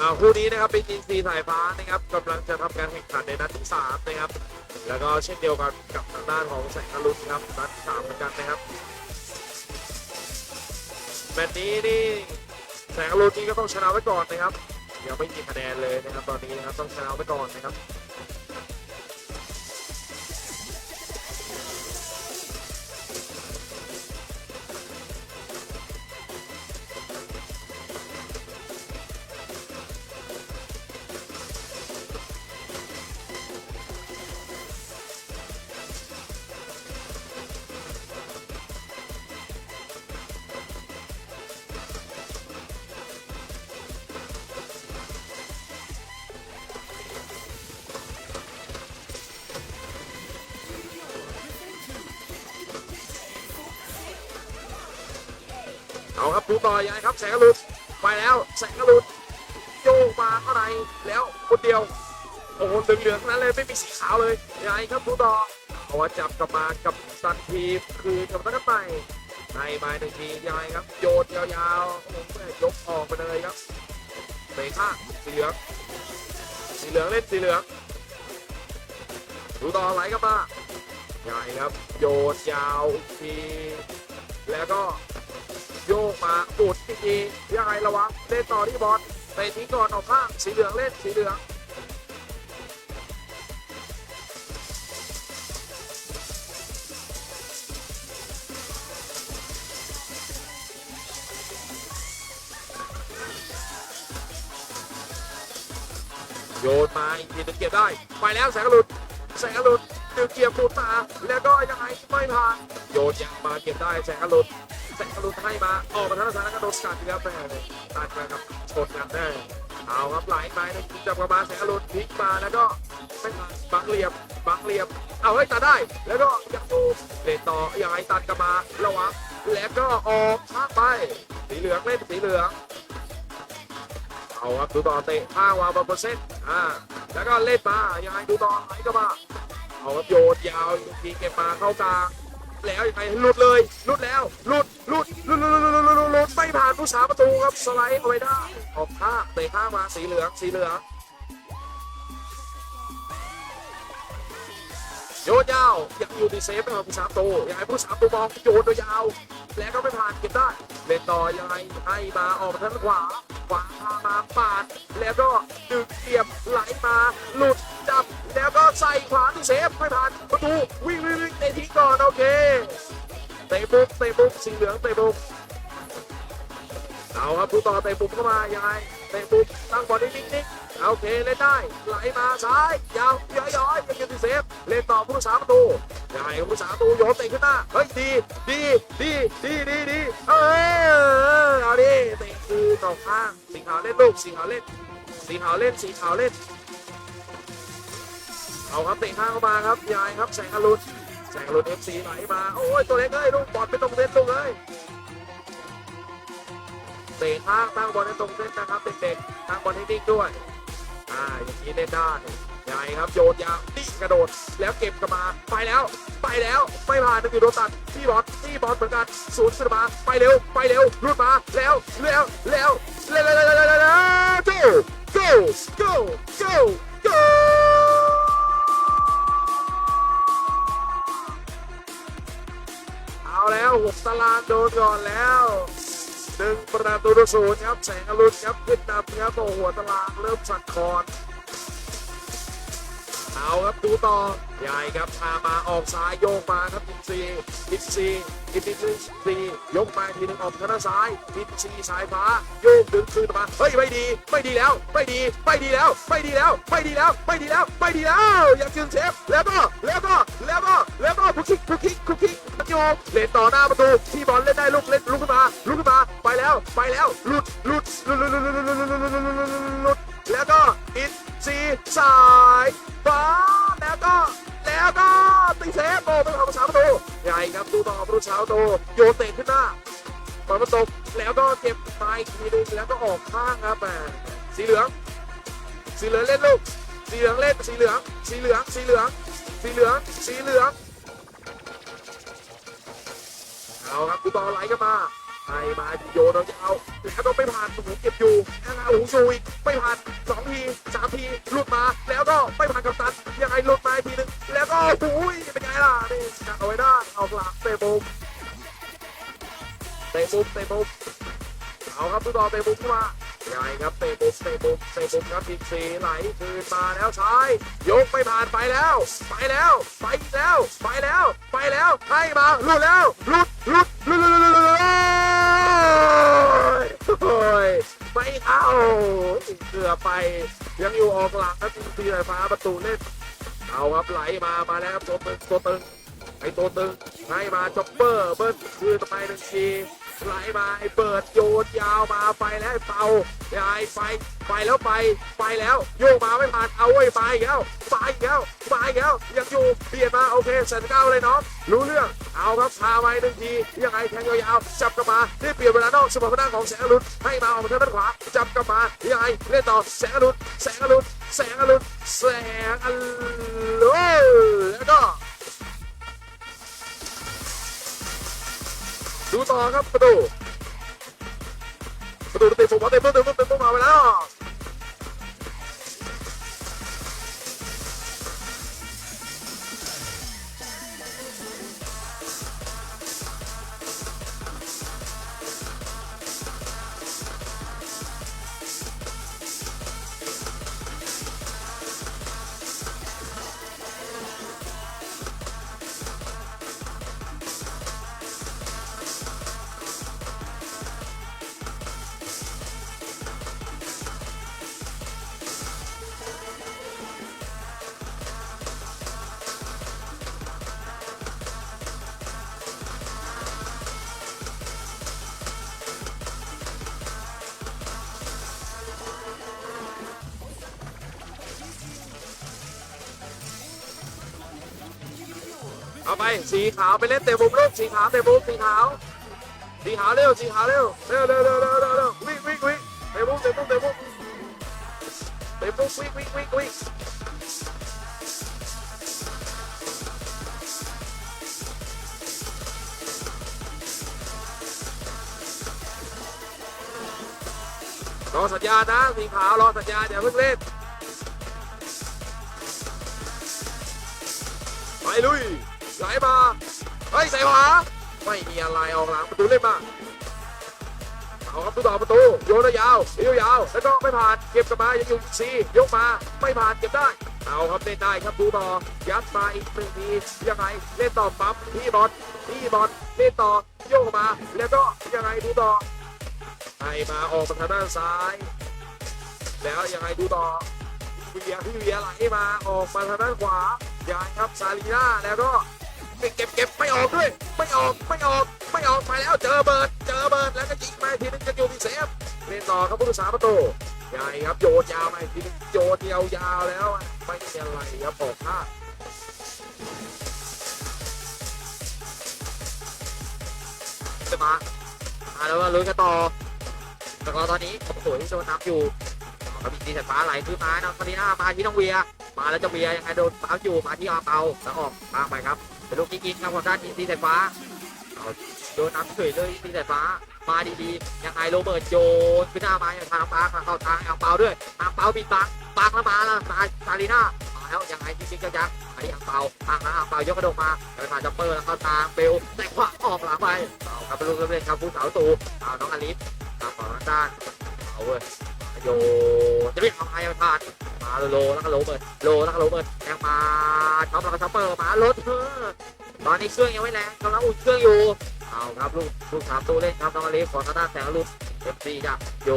อ่าคู่นี้นะครับเป็นอินซีสายฟ้านะครับกำลังจะทำการแข่งขันในนัดที่สามนะครับ แล้วก็เช่นเดียวกันกับทางด้านของแสงอรุณครับนัดที่สามเหมือนกันนะครับแมตช์นี้นี่แสงอรุณนี่ก็ต้องชนะไว้ก่อนนะครับยังไม่มีคะแนนเลยนะครับ ตอนนี้นะครับต้องชนะไว้ก่อนนะครับ แล้วแสงอรุณโยกมาข้างในแล้วคนเดียว โอ้โหเหลืองๆนั้นเลยไม่มีสีขาวเลยยังไงครับดูต่อเอาว่าจับกลับมากับสันทีคืนกับนักไปให้มาหนึ่งทียังไงครับ โยนยาวๆโอ้แม่ยกออกไปเลยครับเตะข้างสีเหลืองสีเหลืองเล่นสีเหลืองดูต่อไหลกลับมายังไงครับ โยนยาวทีแล้วก็โยกมาอุด อีทียังไงระวังเล่นต่อที่บอลเตะทิ้งก่อนออกข้างสีเหลืองเล่นสีเหลืองโยนมาอีกทีนึงเก็บได้ ไปแล้วแสงอรุณแสงอรุณดึงเกียร์หลุดมาแล้วก็ยังไงไม่ผ่านโยนยาวมาเก็บได้แสงอรุณ แสงอรุณให้มาออกมาทางซ้ายแล้วก็โดนสกัดอีกแล้วแม่ตัดมากับชนกันแน่เอาครับไหลไปนะจับกระมาแสงอรุณพลิกมาแล้วก็ไม่ทันบังเหลี่ยมบังเหลี่ยมเอาให้ตัดได้ แล้วก็ยังดูเล่นต่ออยังไงตัดกระมาระวังแล้วก็ออกข้างไปสีเหลืองเล่นสีเหลืองเอาครับดูต่อเตะข้างวางบนบนเส้นอ่าแล้วก็เล่นมาอยังไงดูต่อไหลก็มาเอาครับโยนยาวทีเก็บมาเข้ากลาง แล้วยังไงหลุดเลยหลุดแล้วหลุดหลุดหลุดหลุดหลุดหลุดลุดไม่ผ่านผู้สาประตูครับสไลด์เอาไว้ได้ออกท่าเตะท่ามาสีเหลืองสีเหลืองโยนยาวยังอยู่ที่เซฟไม่ผู้สาประตูยังห้ผู้สาประตูบอลโยนโดยยาว แล้วก็ไม่ผ่านเก็บได้เล่นต่อยังไงให้มาออกมาทางขวาขวาพามาปาดแล้วก็ดึงเกียมไหลมาหลุดจับแล้วก็ใส่ขวาที่เซฟไม่ผ่านะบุกเตะบุกสีเหลืองเตะบุกเอาครับผู้ต่อเตะบุกเข้ามายังไงเตะบุกตั้งบอลนิ่งๆโอเคเล่นได้ไหลมาซ้ายยาวย้อยย้อยยังอยู่ที่เซฟเล่นต่อผู้สาประตูยังไงผู้สาประตูโยนเตะขึ้นหน้าเฮ้ยดีดีดีดีดีดีเออเอาดิเตะคือต่อข้างสีขาวเล่นลูกสีขาวเล่นสีขาวเล่นสีขาวเล่นเอาครับเตะข้างเข้ามาครับยายครับแสงอรุณ สงรุณเอฟซีไหลมา โอ้ย ตัวเล็กเอ้ยลูกบอลไม่ตรงเส้นลูกเอ้ยเตะข้างตั้งบอลให้ตรงเส้นนะครับเด็กๆตั้งบอลให้นิ่งด้วย อ่าอย่างนี้เล่นได้ใหญ่ครับโยนยาวนี่กระโดดแล้วเก็บกลับมาไปแล้ว ไปแล้วไม่ผ่านนึงอยู่โดนตัดที่บอลที่บอลเหมือนกันศูนย์ขึ้นมาไปเร็วไปเร็วรุดมาแล้วแล้วแล้วเร็วเร็วเร็วเร็วเร็วเร็ว go go go go go แล้วหกตารางโดนก่อนแล้วหนึ่งประตูต่อศูนย์ครับแสงอรุณครับขึ้นนำครับโอ้โหหัวตารางเริ่มสั่นคลอน เอาครับดูต่อใหญ่ครับพามาออกซ้ายโยกมาครับอินซีอินซีอินซีซียกมาทีหนึ่งออกทางซ้ายอินซีสายฟ้าโยกดึงคืนมาเฮ้ยไม่ดี ไม่ดีแล้ว ไม่ดี ไม่ดีแล้ว ไม่ดีแล้ว ไม่ดีแล้ว ไม่ดีแล้ว ไม่ดีแล้วอย่าคืนเซฟแล้วก็แล้วก็แล้วก็แล้วก็คุกคิกคุกคิกคุกคิกมันโยกเล่นต่อหน้าประตูที่บอลเล่นได้ลูกเล่นลุกขึ้นมาลุกขึ้นมาไปแล้วไปแล้วหลุดหลุดหลุดหลุดหลุดหลุดหลุดแล้วก็อินซีสาย รับดูต่อประตูเช้าโตโยนเตะขึ้นหน้าบอลมาตกแล้วก็เก็บไปอีกทีนึงแล้วก็ออกข้างครับแหมสีเหลือง สีเหลืองเล่นลูก สีเหลืองเล่น สีเหลือง สีเหลือง สีเหลือง สีเหลือง สีเหลือง เอาครับดูต่อไหลกันมาให้มาโยนเอายาแล้วก็ไม่ผ่านโอ้โหเก็บอยู่แล้วโอ้โหชูอีกไม่ผ่านสองทีสามทีหลุดมาแล้วก็ไม่ผ่านกับตันยังไงหลุดมาทีหนึง แล้วก็โอ้ยเป็นไงล่ะนี่กักเอาไว้ได้เอาหลักเตะมุมเตะมุมเตะมุมเอาครับทุกดอเตะมุมขึ้นมายังไงครับเตะมุมเตะมุมเตะมุมครับอีกสีไหลคืนมาแล้วซ้ายยกไม่ผ่านไปแล้ว ไปแล้วไปแล้วไปแล้วไปแล้วให้มาลุดแล้วลุดลุดลุดลุดลุดลุดโอ้ยไม่เข้าเกือบไปยังอยู่ออกหลังครับทีมสีสายฟ้าประตูเล่น เอาครับไหลมา มาแล้วครับตัวตึงตัวตึงไอตัวตึงให้มาจ็อบเปอร์เบิ้ลคืนไปหนึ่งที ไหลมาไอเปิดโยนยาวมาไปแล้วเป่ายายไปไปแล้วไปไปแล้วโยกมาไม่ผ่านเอาไว้ไปอีกแล้วไปอีกแล้วไปอีกแล้วยังอยู่เปลี่ยนมาโอเคเสร็จเก้าเลยน้องรู้เรื่องเอาครับพาไปหนึ่งทียังไงแทงยาวๆจับกลับมาได้เปลี่ยนเวลานอกสมบัติด้านของแสงอรุณให้มาออกมาทางด้านขวาจับกลับมายังไงเล่นต่อแสงอรุณแสงอรุณแสงอรุณแสงอรุณแล้วก็ ดูต่อครับประตูประตูเตะฟุตบอลเตะฟุตเตะฟุตเตะฟุตมาไปแล้ว ไปสีขาวไปเล่นเตะมุมลูกสีขาวเตะมุมสีขาวสีขาวเร็วสีขาวเร็วเร็วเร็วเร็วเร็วเร็วเร็ววิ่งวิ่งวิ่งเตะมุมเตะมุมเตะมุมเตะมุมวิ่งวิ่งวิ่งวิ่งรอสัญญาณนะสีขาวรอสัญญาณอย่าเพิ่งเล่นไปลุย ไหลมาเฮ้ยใส่ขวาไม่มีอะไรออกหลังประตูเล่นมาเอาครับตัวต่อประตูโยนยาวเลี้ยวยาว แล้วก็ไม่ผ่านเก็บกลับมายังอยู่ซียกมาไม่ผ่านเก็บได้ เอาครับเล่นได้ครับดูต่อยัดมาอีกหนึ่งทียังไงเล่นต่อปั๊มพี่บอลพี่บอลเล่นต่อโยกมา แล้วก็ยังไงดูต่อให้มาออกมาทางด้านซ้าย แล้วยังไงดูต่อพี่เวียพี่เวียไหลมาออกมาทางด้านขวายายครับซาลีน่าแล้วก็ เก็บเก็บเก็บไม่ออกด้วย ไม่ออกไม่ออกไม่ออกไปแล้วเจอเบิร์ดเจอเบิร์ดแล้วก็ยิงมาทีนึงจะอยู่ที่เซฟเล่นต่อครับผู้รักษาประตูยายครับโยนยาวมาทีนึงโยนยาวๆแล้วไม่มีอะไรครับออกพลาดจะมามาแล้วลุ้นกันต่อแต่ก็ตอนนี้ผมสวยที่โดนนับอยู่ก็มีสีสายฟ้าไหลขึ้นมาน้องคาริน่ามาที่น้องเวีย มาแล้วจะเวียยังไงโดนตาอยู่มาที่อาเปาแล้วออกทาไปครับ เป็นลูกยิงๆครับของด้านทีสีสายฟ้าเอาโดนน้ำเฉยเลยสีสายฟ้ามาดีๆยังไงโรเบิร์ตโยนขึ้นหน้ามาอย่างทางปากเข้าทางเอาเปาด้วยอาเปาปิดปากปากแล้วมาแล้วตายคาริน่ามาแล้วยังไงจริงๆจังๆมาที่อาเปาทางนะอาเปายกกระโดดมาเดินผ่านจัมเปอร์แล้วเข้าทางเบลแต่ขวาออกหลังไปเอาครับเป็นลูกเล่นครับผู้สาวตูเอาน้องอลิสตามฝั่งด้านเอาเว้ยโยจะไม่ทำให้ผ่าน มาโลแล้วก็โลเบิร์ดโลแล้วก็โลเบิร์ดแทงมาช็อปแล้วก็ช็อปเปอร์มารถเออตอนนี้เครื่องยังไม่แรงกำลังอุ่นเครื่องอยู่เอาครับลูกลูกสามตัวเล่นครับน้องอลิฟของทางด้านแสงอรุณเอฟซีจ้ะโย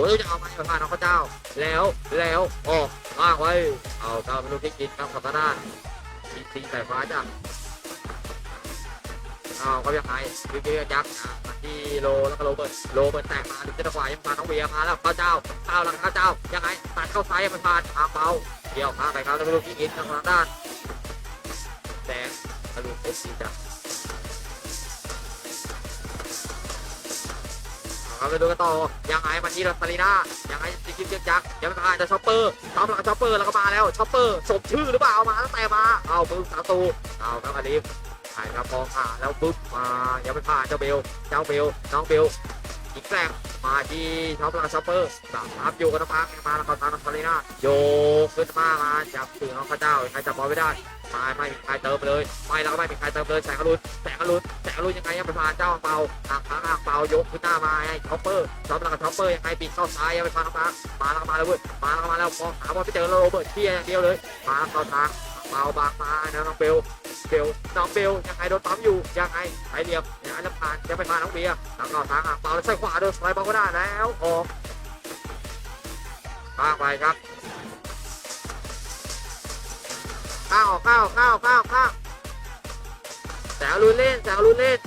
แล้วจะเอามาให้ผ่านน้องพระเจ้า แล้วแล้วออกว่าไว้เอาครับลูกที่กินครับกับทางด้านทีซีสายฟ้าจ้ะ อาเขายังไงวิวยักษ์มาที่โลแล้วก็โรเบิร์ตโรเบิร์ตแตกมาดึงเส้นขวายังมาน้องเวียมาแล้วข้าเจ้าข้าวแล้วข้าเจ้ายังไงตัดเข้าซ้ายมันผ่านอาเปาเดี่ยวข้าไปครับแล้วก็ลูกที่กินทางด้านแดงกระดูกเอซีจ้ะเอาไปดูกันต่อยังไงมาที่รัสลีน่ายังไงจิกิมเจียกยักษ์ยังไม่ผ่านจะช็อปเปอร์ตามหลังช็อปเปอร์แล้วก็มาแล้วช็อปเปอร์สมชื่อหรือเปล่ามาตั้งแต่มาเอาปืนสามตูเอาครับอลิฟ ไอช่ครับมองหาแล้วปุ๊บมายังไม่ผ่าเจ้าเบลเจ้าเบลน้องเบลอีกแกล้งมาที่ท็อปลาช็อปเปอร์สามครับอยู่กับน้องมาร์คมาแล้วเขาทางน้องคาริน่าโยขึ้นมามาจับถึงน้องพระเจ้ายังไงจับบอลไม่ได้ไม่ไม่มีใครเติมเลยไม่แล้วก็ไม่มีใครเติมเลยแสงอรุณแสงอรุณแสงอรุณยังไงยังไม่ผ่าเจ้าเปาอ่างค้างอ่างเปายกขึ้นหน้ามาไอ้ท็อปเปอร์ท็อปแล้วก็ท็อปเปอร์ยังไงบิดเข้าซ้ายยังไม่ผ่าน้องมาร์คมาแล้วมาแล้วเว้ยมาแล้วมาแล้วมองหาบอลไม่เจอแล้วโรเบิร์ตเทียอย่างเดียวเลยมาเข้าทาง เบาบางมานะน้องเบลเบลน้องเบลยังไงโดนปั๊มอยู่ยังไงไอเหลี่ยมยังไงจะผ่านยังไม่ผ่าน้องเบียร์แล้วก็ทางอ่างเบาแล้วใส่ขวาโดนสไลด์บอลก็ได้แล้วออกข้างไปครับข้าวข้าวข้าวข้าวข้าวแสงรุนเล่นแสงรุนเล่น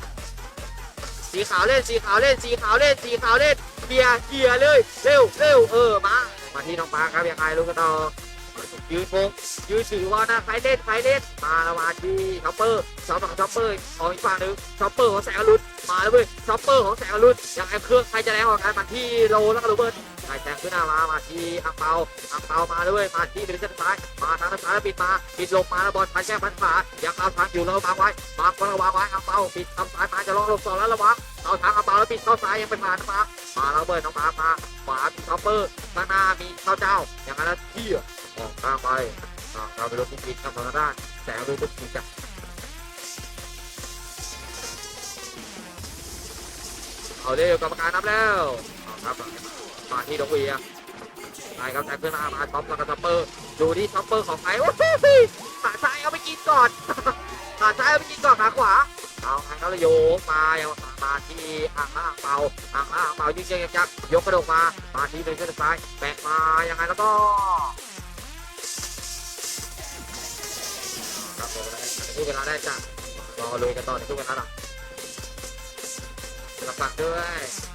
สีขาวเล่นสีขาวเล่นสีขาวเล่นสีขาวเล่นเบียร์เกียร์เลยเร็วเร็วเออมามาที่น้องปาครับยังไงลูกกระต่อ ยืนโงยืนถือว่านะใครเล่นใครเล่นมาแล้วมาที่ช็อปเปอร์ช็อปของช็อปเปอร์ของอีกฝั่งหนึ่งช็อปเปอร์ของแสงอรุณมาแล้วเว้ยช็อปเปอร์ของแสงอรุณอย่างไอ้เครื่องใครจะแรงกว่ากันมาที่โลแล้วก็โรเบิร์ตใครแซงขึ้นหน้ามามาที่อังเปาอังเปามาเลยเว้ยมาที่หนึ่งเส้นซ้ายมาทางด้านซ้ายแล้วปิดมาปิดลงมาแล้วบอลพันแก้พันขวายังเอาทางอยู่แล้ววางไว้มาคนละวางไว้อังเปาปิดทำซ้ายมาจะล็องลงสองแล้วระวังเอาทางอังเปาแล้วปิดเข้าซ้ายยังไปผ่านมามาแล้วเว้ยน้องมามาขวามีช็อปเปอร์ข้างหน้ามีข้าเจ้าอย่างนั้นที่ ออกทางไปเราไปรถกินครับทางด้านแสงดูทุกทีจ้ะเอาเร็วกรรมการนับแล้วครับมาที่ดงวียไปครับแซงขึ้นมามาท็อปแล้วก็ท็อปเปอร์ดูที่ท็อปเปอร์ของใครโอ้โหขาซ้ายเอาไปกินก่อนขาซ้ายเอาไปกินก่อนขาขวาเอาทางเขาเลยโยกมาเอามาที่อ่างล่างเปาอ่างล่างเปายิงเยงยักยกกระโดดมา มาที่หนึ่งเส้นซ้ายแบกมายังไงแล้วก็ ครับผมได้ทุกเวลาได้จ้ะรอลุยกันต่อในทุกเวลาหลังรับฝากด้วย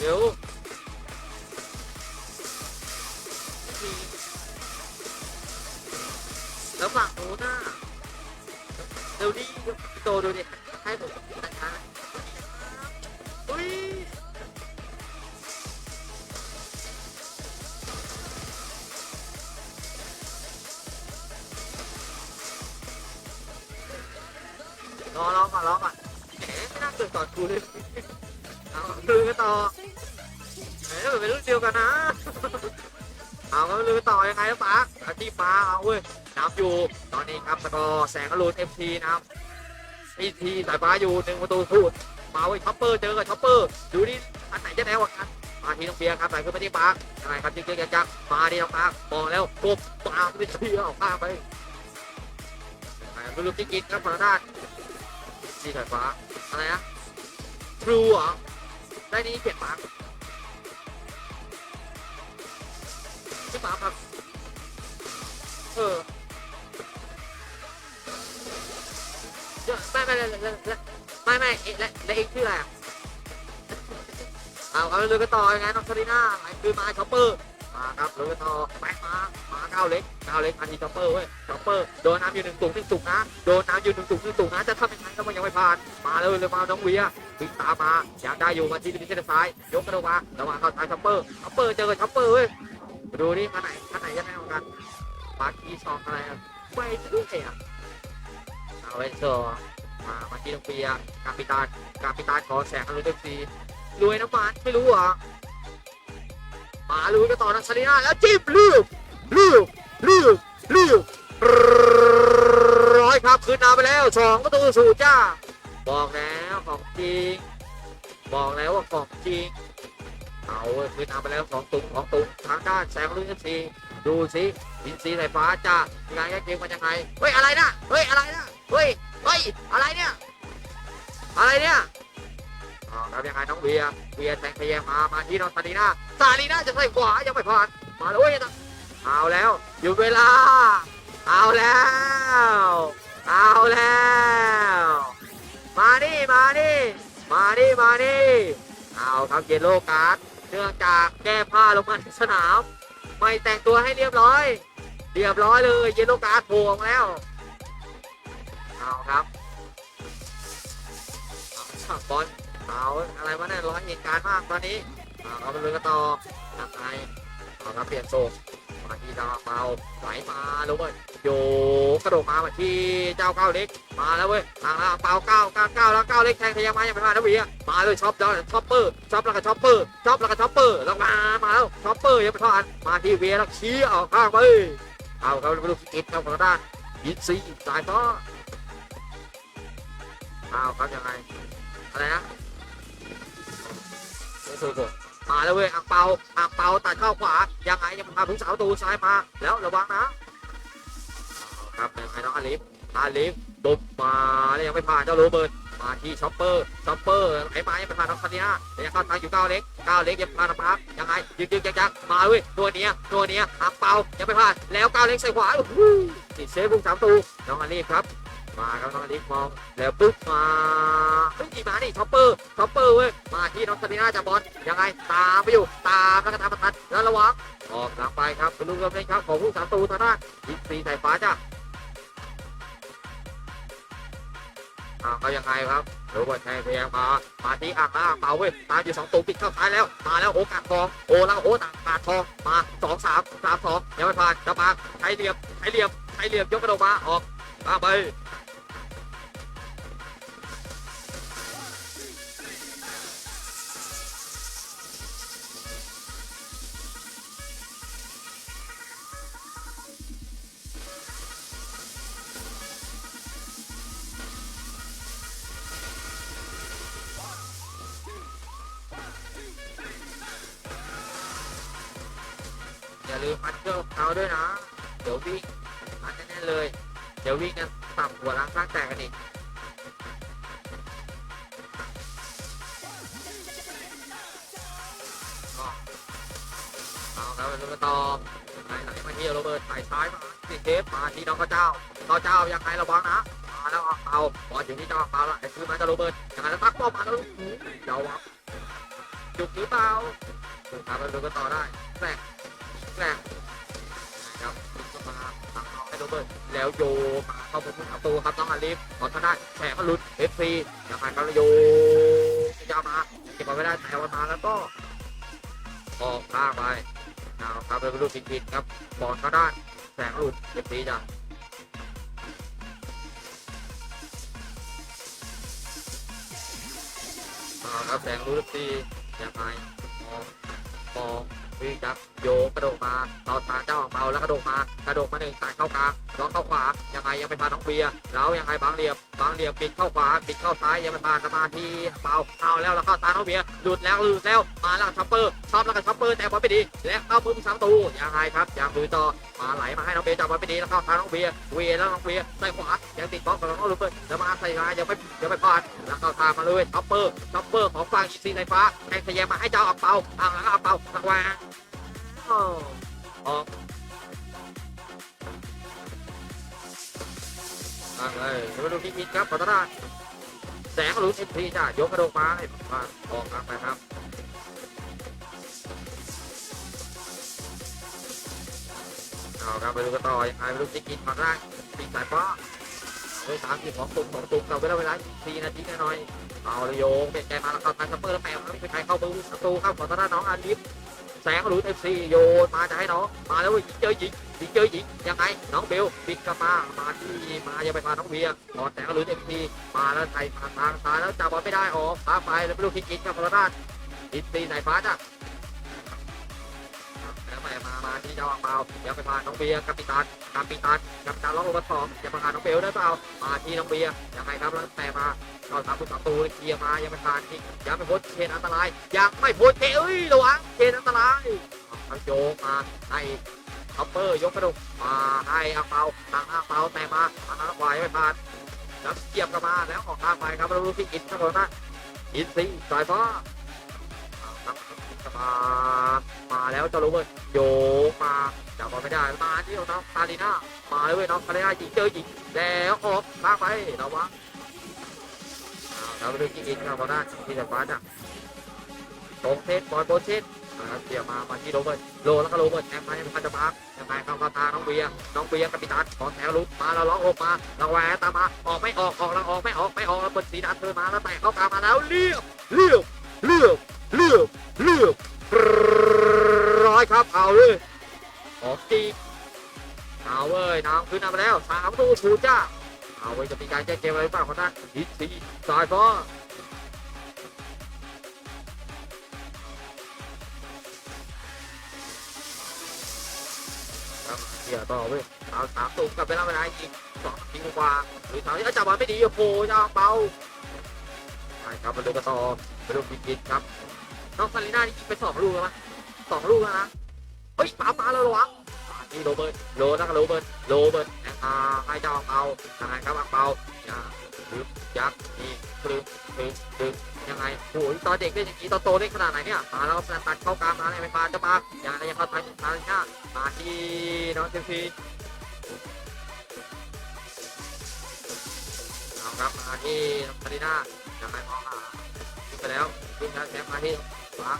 เนับอยู่ตอนนี้ครับสกอร์แสงอรุณเอฟทีนะครับอีทีสายฟ้าอยู่หนึ่งประตูทูดมาเว้ช็อปเปอร์เจอกับช็อปเปอร์ดูนี่อันไหนจะแน่กว่ากันมาทีน้องเบียร์ครับใส่ขึ้นไปที่ปาร์คยังไงครับจิ๊กๆจักๆมาดีน้องปาร์คมองแล้วกบปาไม่เชื่อออกข้างไปไม่รู้ที่กินครับฝั่งด้านสีสายฟ้าอะไรนะทรูเหรอได้นี้เปลี่ยนปากชื่อปากครับเออ ไม่ไม่ไม่ไม่ไม่ไม่เอะแล้วแล้วเองชื่ออะไรอะเอาเอาเลยก็ต่อยังไงน้องคาริน่าไหลคือมาช็อปเปอร์มาครับเลยก็ต่อไปมามาเก้าเล็กเก้าเล็กมาทีช็อปเปอร์เว้ยช็อปเปอร์โดนน้ำอยู่หนึ่งตุ่มหนึ่งตุ่มนะโดนน้ำอยู่หนึ่งตุ่มหนึ่งตุ่มนะจะทำยังไงก็มันยังไม่ผ่านมาเลยเลยมาน้องเวียวิ่งตามมาอยากได้อยู่มาที่ดินเส้นซ้ายยกกระโดดมาระหว่างเข้าทางช็อปเปอร์ช็อปเปอร์เจอกับช็อปเปอร์เว้ยดูนี่มาไหนมาไหนยังไงของกันปาร์กี้ซองอะไรอะไม่รู้เลยอ่ เอาไว้เจอมามาที่น้องเวียกาปิตานกาปิตานขอแสงอรุณเอฟซีรวยน้ำมันไม่รู้เหรอมาลุยกันต่อนะซาลีนาแล้วจิ้มลูกลูกลูกลูกร้อยครับคืนนาไปแล้วสองประตูสู่จ้า บอกแล้วของจริง บอกแล้วว่าของจริงเอาคืนนาไปแล้วสองตุ่มสองตุ่มทางด้านแสงลุยกันซีดูสิอินซีสายฟ้าจ้ามีการแก้เกมมันยังไงเฮ้ยอะไรนะเฮ้ยอะไรนะ เฮ้ย เฮ้ย อะไรเนี่ย อะไรเนี่ยเอาครับยังไงน้องเวีย เวียแทงพยายามมา มาที่น้องซาลีน่าซาลีน่าจะใส่ขวายังไม่ผ่าน มาเลยเว้ยนะเอาแล้วหยุดเวลา เอาแล้ว เอาแล้ว มานี่มานี่มานี่มานี่เอาครับเยลโลการ์ดเนื่องจากแก้ผ้าลงมาในสนาม ไม่แต่งตัวให้เรียบร้อย เรียบร้อยเลยเยลโลการ์ดโผล่มาแล้ว เอาครับบอลเอาอะไรวะเนี่ยร้อนเหตุการณ์มากตอนนี้เอาไปเลยกันต่อทางไงเอาครับเปลี่ยนโซ่มาที่ดาวเบาไหลมาลงไปโยกกระโดดมามาที่เจ้าเก้าเล็กมาแล้วเว้ยทางล่างเปล่าเก้าเก้าเก้าแล้วเก้าเล็กแทงทะยามายังไม่มานะวีอะมาเลยช็อปดาวช็อปเปอร์ช็อปแล้วก็ช็อปเปอร์ช็อปแล้วก็ช็อปเปอร์แล้วมามาแล้วช็อปเปอร์ยังไม่ทอดมาที่เวียแล้วชี้ออกข้างไปเอาครับไปดูสกิปครับทางด้านยินซีสายฟ้าเอาครับยังไง อะไรนะสุดๆมาแล้วเว้ยอังเปาอังเปาตัดเข้าขวา ยังไงยังพาผู้สาวตูซ้ายมา แล้วระวังนะเอาครับยังไงน้องอาลิฟอาลิฟบุกมาแล้วยังไม่ผ่านเจ้าโรเบิร์ตมาที่ช็อปเปอร์ช็อปเปอร์ไอ้ไม้ยังไม่ผ่านน้องคาเนียแต่ยังเข้าทางอยู่ก้าวเล็กก้าวเล็กยังผ่านน้องปาร์คยังไงยึกยึกยักยักมาเว้ยตัวเนี้ยตัวเนี้ยอังเปายังไม่ผ่านแล้วก้าวเล็กใส่ขวาโอ้โหติดเซฟบุกสามตูน้องอาลิฟครับ มาครับน้องอาลิฟมองแล้วปุ๊บมาเฮ้ยดีมานี่ช็อปเปอร์ช็อปเปอร์เว้ยมาที่น้องคาเนียจะบอลยังไงตามไปอยู่ตามแล้วก็ตามประทัดแล้วระวังออกหลังไปครับเป็นลูกเริ่มเล่นครับของผู้สามตูทางด้านยิงสีสายฟ้าจ้ะอ่าก็ยังไงครับโรเบิร์ตแทงพยายามมามาที่อ่างล่างเปาเว้ยตามอยู่สองตูปิดเข้าท้ายแล้วมาแล้วโอกาสทองโอแล้วโอต่างกาดทองมาสองสามสามสองยังไม่ผ่านจะมาใช้เหลี่ยมใช้เหลี่ยมใช้เหลี่ยมยกกระโดดมาออกตาไป ด้วยนะ เดี๋ยววิ่งมัดแน่ๆเลย เดี๋ยววิ่งกันตับหัวล้างข้างแตกกันอีกเอาครับลูกต่อไหนไหนมาที่โรเบิร์ตถ่ายซ้ายมาที่เทปมาที่น้องข้าเจ้าข้าเจ้ายังไงระวังนะมาแล้วเอาบอลอยู่ที่เจ้าเอาละไอ้คือมาจะโรเบิร์ตยังไงแล้วตักป้อมมาแล้วเดี๋ยววับจุกหรือเปล่าถูกครับแล้วลูกต่อได้แกล้งแก เบิร์ตแล้วโยเข้าไปพุ่งประตูครับต้องอาลิฟบอลเข้าได้แฉก็ลุดเอฟซีจะผ่านการก็โยจะมาเก็บบอลไม่ได้แต่วันมาแล้วก็ออกข้างไปนะครับเลยลูกผิดครับบอลเข้าได้แฉก็ลุดเอฟซีจ้ะครับแสงรูดตีอย่างไรมองมองวิ่งจับ โยกระโดดมาต่อทาเจ้าของเมาแล้วกระโดดมากระโดดมาหนึ่งสายเข้ากลางล็อกเข้าขวายังไงยังไม่พาน้องเบียร์แล้วยังไงบางเหลี่ยมบางเหลี่ยมปิดเข้าขวาปิดเข้าซ้ายยังไม่พาสมาธิเปล่าเอาแล้วแล้วเข้าตาน้องเบียร์หลุดแล้วหลุดแล้วมาแล้วช็อปเปอร์ช็อปแล้วก็ช็อปเปอร์แต่บอลไม่ดีและเข้ามุมสามตูยังไงครับยังลุยต่อมาไหลมาให้น้องเบียร์จับบอลไม่ดีแล้วเข้าทาน้องเบียร์เวียแล้วน้องเบียร์ใส่ขวายังติดบล็อกกับน้องลูกเบิร์แล้วมาใส่งายังไม่ยังไม่พลาดแล้วเข้าทางมาเลยช็อปเปอร์ช็อปเปอร์ของฝั่งอีซีไฟฟ้าแทงทะแยงมาให้เจ้าอักเปาอ่างแล้วก็อักเปาทางวาง ออตั้งเลยมาดูที่มิดครับขอต้อนรับแสงลุ้นเอ็นทีจ้ายกกระโดดมาให้มาออกครับไปครับเอาครับไปดูกันต่อยังไงไม่รู้จะกินมาได้ปีสายฟ้าเอาไปสามสิบของตุ่มของตุ่มเราเวลาเวลาสี่นาทีหน่อยเอาเลยโยงเป็นใจมาแล้วเข้าทางซัปเปอร์แล้วแปมแล้วไม่มีใครเข้ามือประตูครับขอต้อนรับน้องอาลิฟ แสงหลุดเอฟซีโยนมาจะให้น้องมาแล้วยิงเจอยิงยิงเจอยิงยังไงน้องเบลปิดกลับมามาที่มายังไปพาน้องเวียขอนแสงหลุดเอฟซีมาแล้วไทยมาทางซ้ายแล้วจับบอลไม่ได้ออกตามไปแล้วไม่รู้ที่กินกับขอต้อนรับอินซีสายฟ้าจ้ะแล้วไปมามาที่เจ้าอังเปาเดี๋ยวไปพาน้องเบียร์กัปตันกัปตันกัปตันล็อกลงมาสองจะมาหาน้องเบลได้เปล่ามาที่น้องเบียร์ยังไงครับแล้วแต่มา เราทำผู้ประตูเคลียร์มายังไม่ผ่านที่ยังไม่พ้นเขตอันตรายยังไม่พ้นเขตเอ้ยระวังเขตอันตรายเอาโยกมาให้คัปเปอร์ยกกระดูกมาให้อังเปาทางอังเปาแต่มาทางอังวายไม่ผ่านแล้วเกียบกลับมาแล้วออกทางไปครับเรารู้ที่อินครับผมนะอินซีสายฟ้าามามาแล้วจ้าโรเบิร์ตโยมาจับบอลไม่ได้มาที่น้องคาริน่ามาเลยเว้ยน้องคาริน่ายิงเจอยิงแล้วออกข้างไประวัง เราไปดูกินอินครับบอลหน้าที่สายฟ้าจ้ะตรงเซตบอลโบนเซตเสียวมามาที่โรเบิร์ตโลแล้วก็โรเบิร์ตแอมมาให้พันธมายังไงเข้าตาน้องเบียร์น้องเบียร์กัปตันขอแถวลุกมาแล้วล็อกออกมาเราแหวตามมาออกไม่ออกออกแล้วออกไม่ออกไม่ออกแล้วเปิดสีดำเธอมาแล้วแตะเข้ากลางมาแล้วเลี้ยวเลี้ยวเลี้ยวเลี้ยวเลี้ยวร้อยครับเอาเลยออกจีเอาเว้ยน้ำขึ้นนำไปแล้วสามตู้ถูจ้า เอาเว้จะมีการแจ้เกมอะไรหรือเปล่าคนนั้นอีซีสายฟ้าเดี๋ยวต่อเว้ยเอาสามตู้กลับไปแล้วเวลาอีกสองทีกว่าหรือสามที่จับบอลไม่ดีโอ้โหจ้าเบาใช่ครับมาดูกันต่อมาดูกินกินครับน้องซาลิน่านี่ยิงไปสองลูกแล้วมั้ยสองลูกแล้วนะเฮ้ยปามาแล้วหรอวะ พี่โรเบิร์ตโรนักโรเบิร์ตโรเบิร์ตองอาให้เจ้าเปายังไงครับเปาอย่ายึบยักษ์นี่คลึงคลึงคลึงยังไงโอ้ยตอนเด็กเล่นอย่างนี้ตอนโตเล่นขนาดไหนเนี่ยมาแล้วตัดเข้ากลางมาเลยไม่มาจะมาอย่างไรยังเข้าทางทางหน้ามาที่น้องเจมซีเอาครับมาที่น้องคาริน่ายังไงมองหาขึ้นไปแล้วขึ้นแล้วแซมมาที่ขวา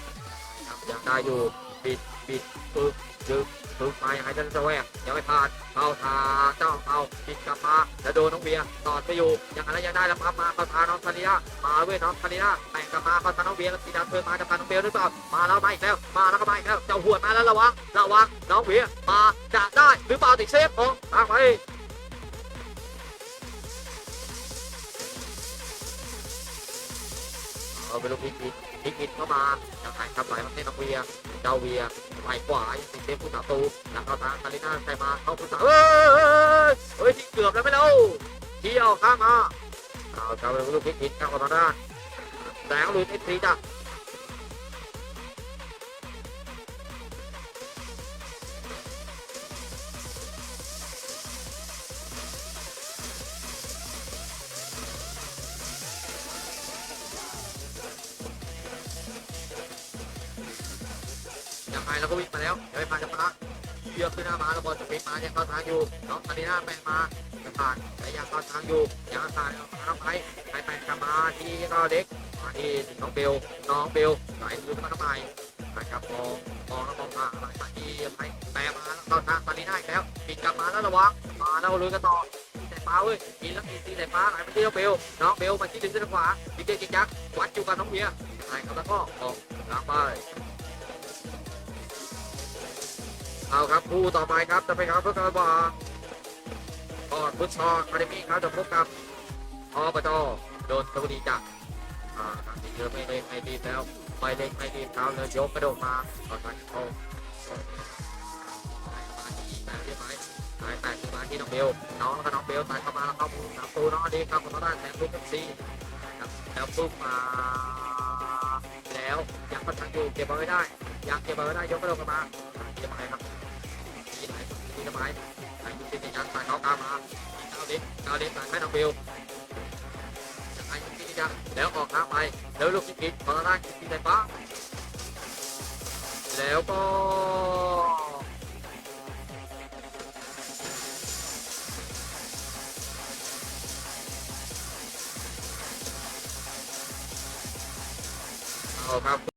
ครับยังได้อยู่บิดบิดปึ๊บ ดึงปึ๊บมายังไงจะจะแวกยังไม่ผ่านเข้าทางเจ้าเอาบิดกลับมาแล้วโดนน้องเบียร์ตอดไปอยู่ยังไงแล้วยังได้แล้วพับมาเข้าทางน้องคาริน่ามาเว้ยน้องคาริน่าแต่งกลับมาเข้าทางน้องเบียร์แล้วสีดำเพิ่มมาจะพาน้องเบลหรือเปล่ามาแล้วมาอีกแล้วมาแล้วก็มาอีกแล้วเจ้าหัวมาแล้วระวังระวังน้องเบียร์มาจะได้หรือเปล่าติดเซฟออกทางไปเอาไปลูกพิก พิกอินเข้ามายังไงครับไหลมาเต้นน้องเวียเจ้าเวียไหลขวายังติดเซฟผู้สาวตูหลังเข้าทางคาริน่าใส่มาเข้าผู้สาเอ้ยเฮ้ยที่เกือบแล้วไม่เล่าเที่ยวข้ามมาเอาเจ้าเป็นลูกพิกพิกข้ามาทางด้านแสงลุยเอฟซีจ้ะ ยังเข้าทางอยู่น้องคาริน่าแปลมาจะผ่านแต่ยังเข้าทางอยู่ยังผ่านน้องไปไปแปกลับมาที่ก็เด็กมาที่น้องเบลน้องเบลไหลลุยมาทำไมนะครับมองมองแล้วมองมาไหลมาที่ไปแปลมาเข้าทางคาริน่าอีกแล้วปิดกลับมาแล้วระวังมาแล้วลุยกันต่อแต่ฟ้าเว้ยกินแล้วกินตีแต่ฟ้าไหลมาที่น้องเบลน้องเบลมาที่ดึงเส้นขวาดิเกจิกยักษ์วัดอยู่กับน้องเบียร์ไหลครับแล้วก็ออกหลังไป เอาครับคู่ต่อไปครับจะเป็นครับเพื่อการบาออดฟุตซอคาเดมี่ครับจะพบกับอบจโดนตบุรีจากอ่าทีเยอะไม่เล่นไม่รีแล้วไม่เล่นไม่รีบเอาเลยยกกระโดดมาตอนนั้นเขามาที่แปดเรียบร้อยสายแปดขึ้นมาที่น้องเบลน้องแล้วก็น้องเบลตัดเข้ามาแล้วเข้ามุมสามตัวน้องอดีครับคนละด้านแทงลูกเป็นซีแล้วปุ๊บมาแล้วยังประทังอยู่เก็บบอลไม่ได้ยังเก็บบอลไม่ได้ยกกระโดดกลับมาที่ไหนครับ ไหนที่ไหนไหนคุณติดยันตัดเขากามาเก้าเล็กเก้าเล็กตัดให้น้องเบลจะไปที่นี่ครับแล้วออกทาไปแล้วลูกคิกคิกของทางด้านคิกคิกไฟฟ้าแล้วก็เอาครับ